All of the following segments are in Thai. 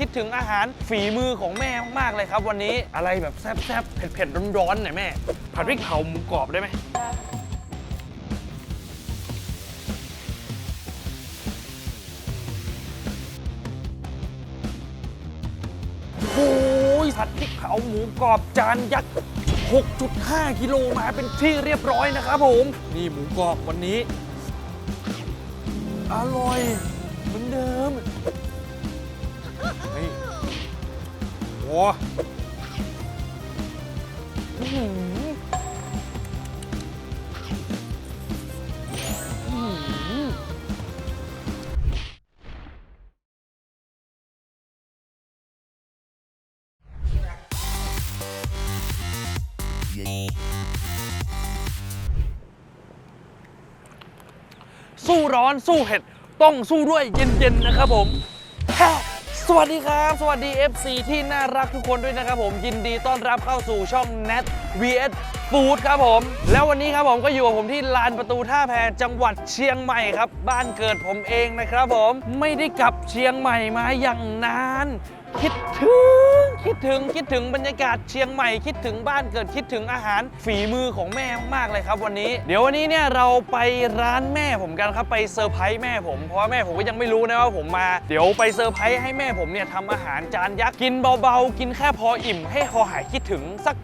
คิดถึงอาหารฝีมือของแม่มากๆเลยครับ วันนี้อะไรแบบแซ่บๆเผ็ดๆร้อนๆหน่อยแม่ ผัดพริกเผาหมูกรอบได้ไหมโอ้ยผัดพริกเผาหมูกรอบจานยักษ์ 6.5 กิโลมาเป็นที่เรียบร้อยนะครับผม นี่หมูกรอบวันนี้ อร่อยเหมือนเดิม สู้ร้อนสู้เผ็ด ต้องสู้ด้วยเย็น ๆ นะครับผม วัสดีครับ สวัสดี FC ที่น่ารักทุกคนด้วยนะครับผมยินดีต้อนรับเข้าสู่ช่อง Nat vs Food ครับผม แล้ววันนี้ครับผมก็อยู่กับผมที่ลานประตูท่าแพจังหวัดเชียงใหม่ครับ บ้านเกิดผมเองนะครับผมไม่ได้กลับเชียงใหม่มาอย่างนานคิดถึงคิดถึงคิดถึงบรรยากาศเชียงใหม่คิดถึงบ้านเกิดคิดถึงอาหารฝีมือของแม่มากๆเลยครับ วันนี้ เดี๋ยววันนี้เนี่ยเราไปร้านแม่ผมกันครับไปเซอร์ไพรส์แม่ผมเพราะว่าแม่ผมก็ยังไม่รู้นะว่าผมมา เดี๋ยวไปเซอร์ไพรส์ให้แม่ผมเนี่ยทำอาหารจานยักษ์กินเบาๆ กินแค่พออิ่ม ให้คอหายคิดถึงสัก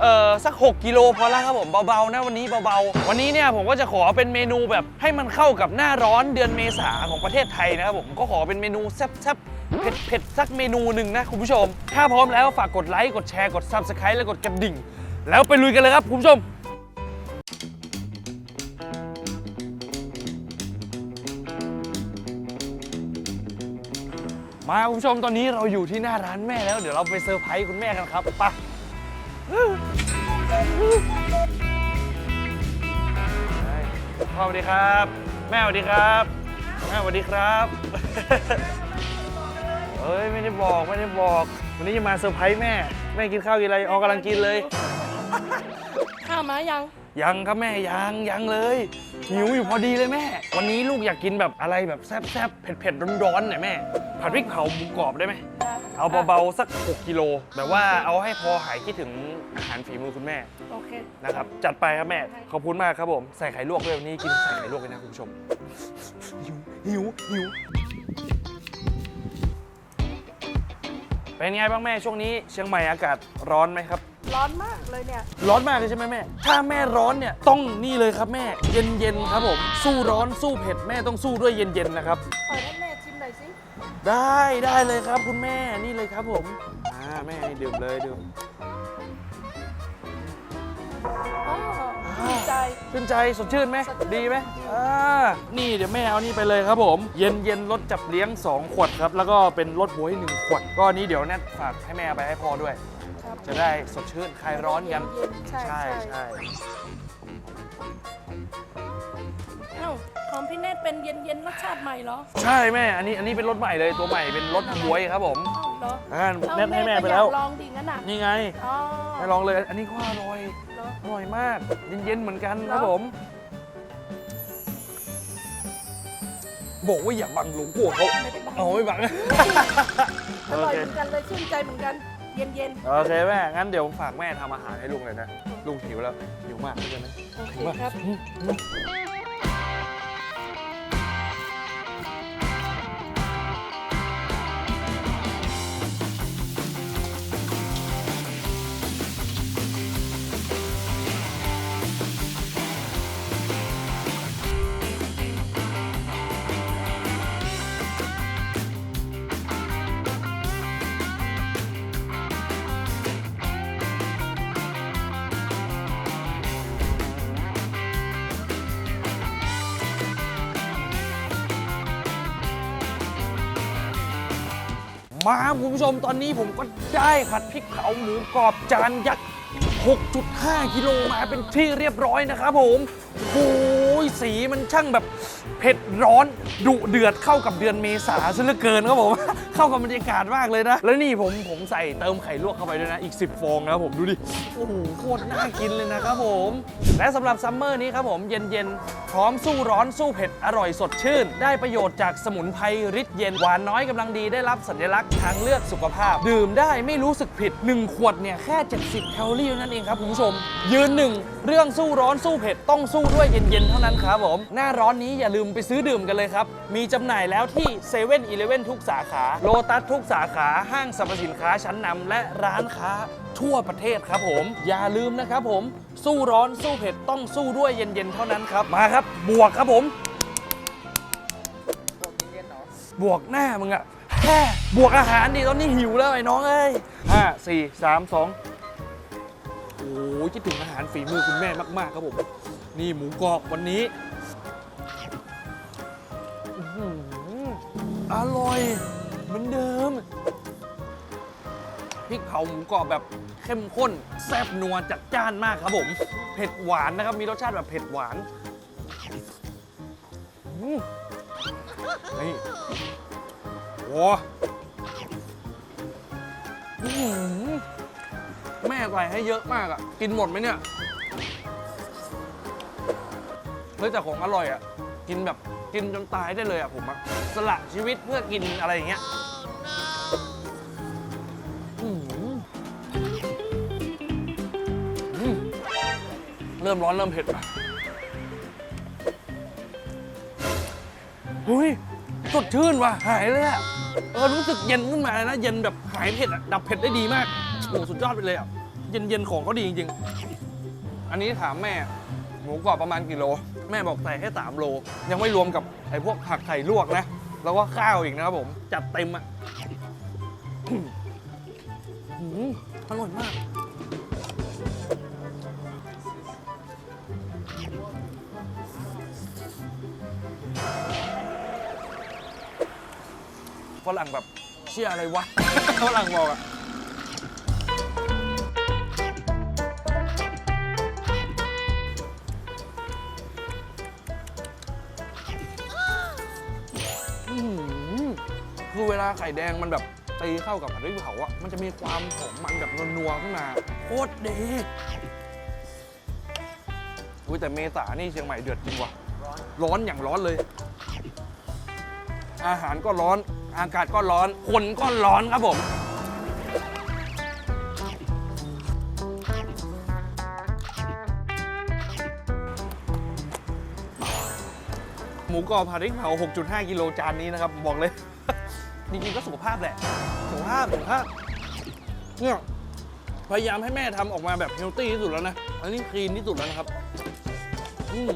เอ่อสัก 6 กิโลพอล้วครับผมเบาๆนะวันนี้เบาๆ วันนี้เนี่ยผมก็จะขอเป็นเมนูแบบให้มันเข้ากับหน้าร้อนเดือนเมษาของประเทศไทยนะครับผมก็ขอเป็นเมนูแซ่บๆเผ็ดๆสักเมนูหนึ่งนะคุณผู้ชม ถ้าพร้อมแล้วฝากกดไลค์กดแชร์กด Subscribe และกดกระดิ่ง แล้วไปลุยกันเลยครับคุณผู้ชมมาคุณผู้ชมตอนนี้เราอยู่ที่หน้าร้านแม่แล้ว เดี๋ยวเราไปเซอร์ไพรส์คุณแม่กันครับไป พ่อสวัสดีครับ แม่สวัสดีครับ แม่สวัสดีครับเอ้ยไม่ได้บอกไม่ได้บอก วันนี้จะมาเซอร์ไพรส์แม่ แม่กินข้าวกินอะไรออกกำลังกินเลย ข้าวมายังยังครับแม่ยังยังเลยหิวอยู่พอดีเลยแม่ วันนี้ลูกอยากกินแบบอะไรแบบแซ่บๆเผ็ดๆร้อนๆหน่อยแม่ผัดพริกเผาหมูกรอบได้ไหม เอาเบาๆสัก 6 กิโล แบบว่าเอาให้พอหายคิดถึงอาหารฝีมือคุณแม่โอเค นะครับ จัดไปครับแม่ ขอบคุณมากครับผม ใส่ไข่ลวกด้วยวันนี้กินใส่ไข่ลวกเลยนะคุณผู้ชม หิว หิว หิว เป็นไงบ้างแม่ช่วงนี้เชียงใหม่อากาศร้อนไหมครับ ร้อนมากเลยเนี่ย ร้อนมากเลยใช่ไหมแม่ ถ้าแม่ร้อนเนี่ยต้องนี่เลยครับแม่ เย็นเย็นๆครับผม สู้ร้อนสู้เผ็ดแม่ต้องสู้ด้วยเย็นเย็นๆนะครับ เปิดให้แม่ชิมหน่อยสิ ได้ได้เลยครับคุณแม่นี่เลยครับผมอ่าแม่ให้ดื่มเลยดื่มอ๋อดีใจ ชื่นใจสดชื่นไหมสดชื่น ดีไหมอ่านี่เดี๋ยวแม่เอานี่ไปเลยครับผม เย็นเย็นรสจับเลี้ยง 2 ขวดครับ แล้วก็เป็นรสบวยหนึ่งขวด ก็อันนี้เดี๋ยวแนทฝากให้แม่เอาไปให้พ่อด้วย ครับจะได้สดชื่นคลายร้อนกัน เย็นๆใช่ใช่ใช่ ใช่เอ้าของพี่เนตเป็นเย็นเย็นๆรสชาติใหม่เหรอใช่แม่ อันนี้อันนี้เป็นรสใหม่เลยตัวใหม่เป็นรสบวยครับผมเอ้าเหรออ่าเอ้าแนทให้แม่ไปก็แล้วอยากลองดีงั้นน่ะนี่ไงอ๋อแม่ลองเลย อันนี้ก็อร่อย เหรอ อร่อยมาก เย็น ๆ เหมือนกันครับเหรอผม บอกว่าอย่าบังหลวงปู่เขาไม่ได้บังเอาไม่บังอโอร่อยเคเหมือนกันเลยชื่นใจเหมือนกัน เย็นเย็นโอเคแม่ งั้นเดี๋ยวฝากแม่ทำอาหารให้ลุงเลยนะ ลุงหิวแล้ว หิวมากเลยนะ ๆโอเคหิวมากครับ มาคุณผู้ชมตอนนี้ผมก็ได้ผัดพริกเผาหมูกรอบจานยักษ์ 6.5 กิโลมาเป็นที่เรียบร้อยนะครับผมโอ้ยสีมันช่างแบบเผ็ดร้อน ดุเดือดเข้ากับเดือนเมษาซะเหลือเกินครับผม เข้ากับบรรยากาศมากเลยนะ แล้วนี่ผมผมใส่เติมไข่ลวกเข้าไปด้วยนะ อีก 10 ฟองนะครับผมดูดิ โอ้โหโคตรน่ากินเลยนะครับผม และสำหรับซัมเมอร์นี้ครับผมเย็นๆ พร้อมสู้ร้อนสู้เผ็ดอร่อยสดชื่น ได้ประโยชน์จากสมุนไพรฤทธิ์เย็นหวานน้อยกำลังดีได้รับสัญลักษณ์ทางเลือกสุขภาพ ดื่มได้ไม่รู้สึกผิด 1 ขวดเนี่ยแค่ 70 แคลอรี่เท่านั้นเองครับคุณผู้ชม ยืนหนึ่งเรื่องสู้ร้อนสู้เผ็ดต้องสู้ด้วยเย็นๆเท่านั้นครับผมหน้าร้อนนี้อย่าลืมไปซื้อดื่มกันเลยครับมีจำหน่ายแล้วที่7 e เ e ่ e อทุกสาขาโลตัสทุกสาขาห้างสรรพสินค้าชั้นนำและร้านค้าทั่วประเทศครับผม อย่าลืมนะครับผม สู้ร้อนสู้เผ็ดต้องสู้ด้วยเย็นๆ เท่านั้นครับ มาครับ บวกครับผม บวกหน้ามึงอะแค่บวกอาหารดิตอนนี้หิวแล้วไอ้น้องเอ้ยห้าสี่สามสองโอ้ยคิดถึงอาหารฝีมือคุณแม่มากๆ ครับผม นี่หมูกรอบวันนี้ อร่อย เหมือนเดิมพริกเผาหมูกรอบแบบเข้มข้น แซ่บนัวจัดจ้านมากครับผม เผ็ดหวานนะครับ มีรสชาติแบบเผ็ดหวานอืมนี่โอ้อื้อหือแม่ใส่ให้เยอะมากอะ กินหมดไหมเนี่ย เฮ้ยแต่ของอร่อยอะ กินแบบ กินจนตายได้เลยอะผมอะสละชีวิตเพื่อกินอะไรอย่างเงี้ยอื้อหืออืมเริ่มร้อนเริ่มเผ็ดอะเฮ้ยสดชื่นว่ะหายเลยอะเออรู้สึกเย็นขึ้นมาเลยนะ เย็นแบบหายเผ็ดอะดับเผ็ดได้ดีมากโอ้สุดยอดไปเลยอะเย็นเย็นๆของเขาดีจริงๆ อันนี้ถามแม่ หมูกรอบประมาณกี่โล แม่บอกใส่แค่3โล ยังไม่รวมกับไอ้พวกผักไข่ลวกนะ แล้วก็ข้าวอีกนะครับผม จัดเต็มอะอืมอร่อยมาก ฝรั่งแบบเชื่ออะไรวะ ฝรั่งบอกอะ ไข่แดงมันแบบตีเข้ากับผัดพริกเผาอะมันจะมีความหอมมันแบบนัวๆขึ้นมา โคตรดีอุ้ยแต่เมษานี่เชียงใหม่เดือดจริงว่ะ ร้อนอย่างร้อนเลย อาหารก็ร้อน อากาศก็ร้อน คนก็ร้อนครับผมหมูกรอบผัดพริกเผา 6.5 กิโลจานนี้นะครับ บอกเลย จริงๆก็สุขภาพแหละ สุขภาพ สุขภาพ เนี่ย พยายามให้แม่ทำออกมาแบบเฮลตี้ที่สุดแล้วนะ อันนี้คลีนที่สุดแล้วนะครับ อืม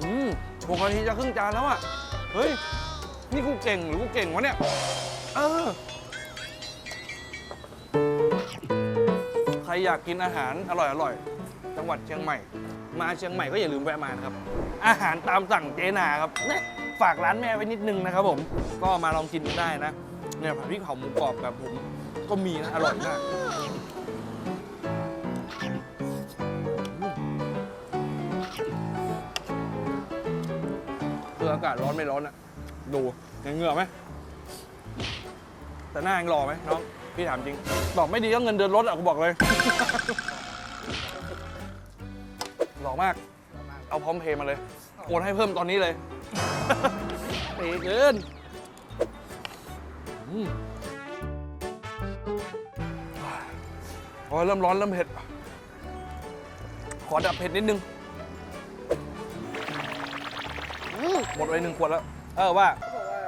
อืมหกนาทีจะครึ่งจานแล้วอะ เฮ้ย นี่กูเก่งหรือกูเก่งวะเนี่ย เออ ใครอยากกินอาหารอร่อยอร่อยๆจังหวัดเชียงใหม่ มาเชียงใหม่ก็อย่าลืมแวะมานะครับ อาหารตามสั่งเจนาครับเนี่ยฝากร้านแม่ไว้นิดนึงนะครับผม ก็มาลองกินกันได้นะ เนี่ยผัดพริกเผาหมูกรอบแบบผมก็มีนะ อร่อยมากคืออากาศร้อนไม่ร้อนอะดูเห็นเหงื่อไหม แต่หน้ายังหล่อไหมน้อง พี่ถามจริงบอกไม่ดีก็เงินเดือนลดอะกูบอกเลย หล่อมาก เอาพร้อมเพย์มาเลย โอนให้เพิ่มตอนนี้เลยเป๋เกินอืมโอ้ยเริ่มร้อนเริ่มเผ็ด ขอดับเผ็ดนิดนึงหมดไปหนึ่งขวดแล้ว เออว่า เขาบอกว่า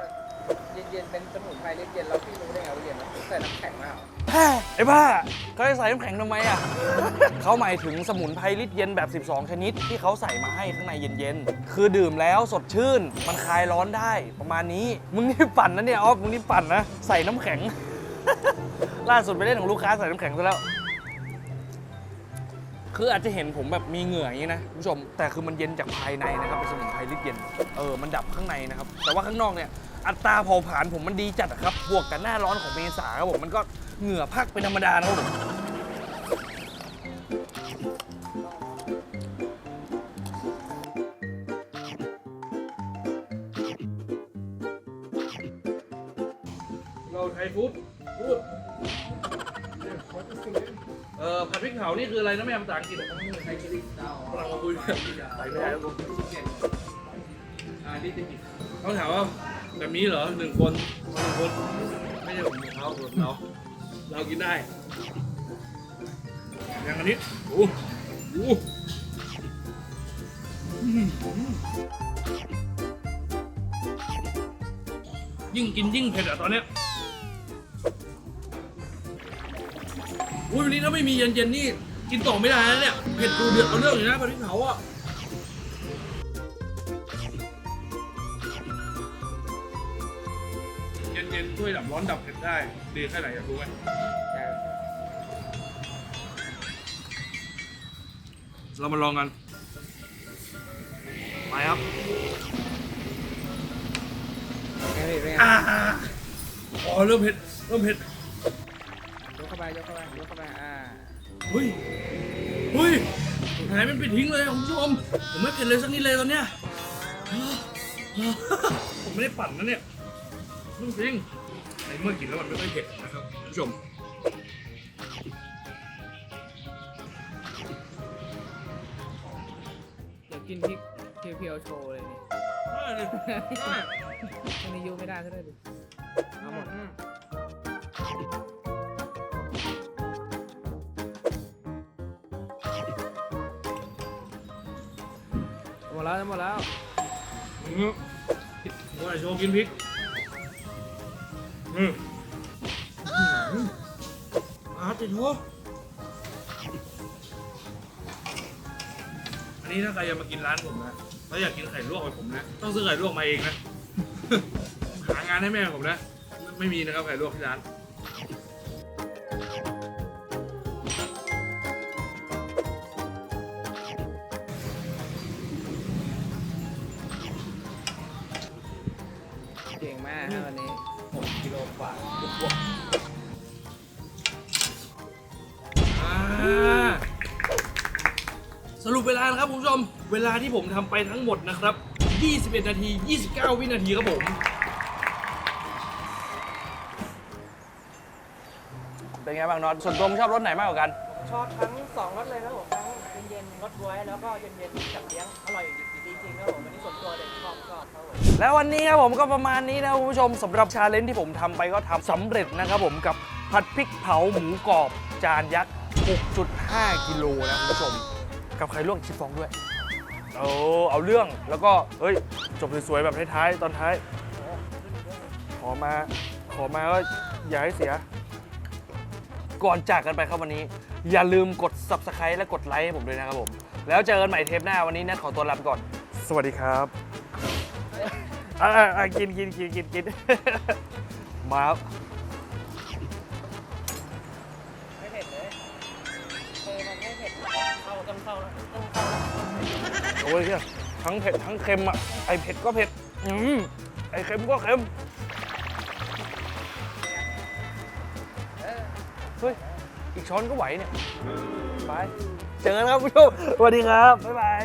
เย็นๆเป็นสมุนไพรเย็นๆแล้วพี่รู้ได้ไงว่าเย็นแล้วใส่น้ำแข็งมาเหรอ ไอ้บ้าเขาจะใส่น้ำแข็งทำไมอะ เขาหมายถึงสมุนไพรลิตรเย็นแบบ 12 ชนิด ที่เขาใส่มาให้ข้างในเย็นๆ คือดื่มแล้วสดชื่น มันคลายร้อนได้ประมาณนี้ มึงนี่ปั่นนะเนี่ยออฟมึงนี่ปั่นนะ ใส่น้ำแข็ง ล่าสุดไปเล่นของลูกค้าใส่น้ำแข็งซะแล้ว คืออาจจะเห็นผมแบบมีเหงื่ออย่างนี้นะคุณผู้ชม แต่คือมันเย็นจากภายในนะครับเป็นสมุนไพรลิตรเย็น เออ มันดับข้างในนะครับ แต่ว่าข้างนอกเนี่ยอัตราเผาผลาญผมมันดีจัดอะครับ บวกกับหน้าร้อนของเมษาครับผม มันก็เหงื่อพักเป็นธรรมดานะครับผม ยฟู้ดพูดเออผัดพริกเผานี่คืออะไรนะแม่ภาษาอังกฤษไทยชิลิดาวกำลังมาคุยไปไม่ได้แล้วกูอ่าดิจิตเขาถามว่าแบบนี้เหรอหนึ่งคนหนึ่งคนไม่ใช่ผมเขาผมเราเรากินได้อย่างอันนี้โอ้โหยิ่งกินยิ่งเผ็ดอะตอนเนี้ย อุ้ยวันนี้ถ้าไม่มีเย็นๆนี่กินต่อไม่ได้นะเนี่ยเผ็ดดูเดือดเอาเรื่องอยู่นะผัดพริกเผาอะเย็นๆช่วยดับร้อนดับเผ็ดได้ดีแค่ไหนอยากรู้ไหมเรามาลองกันไปครับไงพี่เป็นไงอ่าอ๋อเริ่มเผ็ดเริ่มเผ็ดยกเข้าไปยกเข้าไปยกเข้าไปอ่าเฮ้ยเฮ้ยหายมันไปทิ้งเลยคุณผู้ชมผมไม่เผ็ดเลยสักนิดเลยตอนเนี้ยผมไม่ได้ปั่นนะเนี่ยเรื่องจริงในเมื่อกินแล้วมันไม่ค่อยเผ็ดนะครับคุณผู้ชมเดี๋ยวกินพริกเพียวๆโชว์เลยนี่ได้เลยได้อันนี้ยูไม่ได้ซะด้วยดิเอาหมด หมดแล้ววอืมว่าโชว์กินพริกอืมอาติดหัวอันนี้ถ้าใครจะมากินร้านผมนะถ้าอยากกินไข่ลวกแบบผมนะ ต้องซื้อไข่ลวกมาเองนะ หางานให้แม่ผมนะ ไม่มีนะครับไข่ลวกที่ร้าน มากฮะวันนี้6กิโลกว่าอ่าสรุปเวลานะครับคุณผู้ชม เวลาที่ผมทำไปทั้งหมดนะครับ 21 นาที 29 วินาทีครับผม เป็นไงบ้างนอนส่วนตัวมึงชอบรถไหนมากกว่ากัน ชอบทั้งสองรสเลยครับผมทั้งเย็นๆรสบ๊วยแล้วก็เย็นๆจับเลี้ยงอร่อย จริงๆครับผมอันนี้ส่วนตัวเด็กชอบชอบครับผมแล้ววันนี้ครับผมก็ประมาณนี้นะคุณผู้ชมสำหรับชาเลนจ์ที่ผมทำไปก็ทำสำเร็จนะครับผมกับผัดพริกเผาหมูกรอบจานยักษ์ 6.5 กิโลนะคุณผู้ชม กับไข่ลวกชิฟฟองด้วยโอ้เอาเรื่องแล้วก็เฮ้ย จบสวยๆแบบท้ายๆตอนท้าย ขอมาขอมาก็อย่าให้เสีย ก่อนจากกันไปครับวันนี้ อย่าลืมกด subscribe และกดไลค์ให้ผมด้วยนะครับผม แล้วเจอกันใหม่เทปหน้าวันนี้นะขอตัวลาไปก่อน สวัสดีครับอะอะอะกินกินกินกินกินมาครับไม่เผ็ดเลยเออมันไม่เผ็ดเข้าต้องเข้าแล้วต้องเข้าแล้วโอ้ยเฮียทั้งเผ็ดทั้งเค็มอะ ไอเผ็ดก็เผ็ด อืมไอเค็มก็เค็มเฮ้ย อีกช้อนก็ไหวเนี่ย ไป เจอกันครับผู้ชมสวัสดีครับ บ๊ายบาย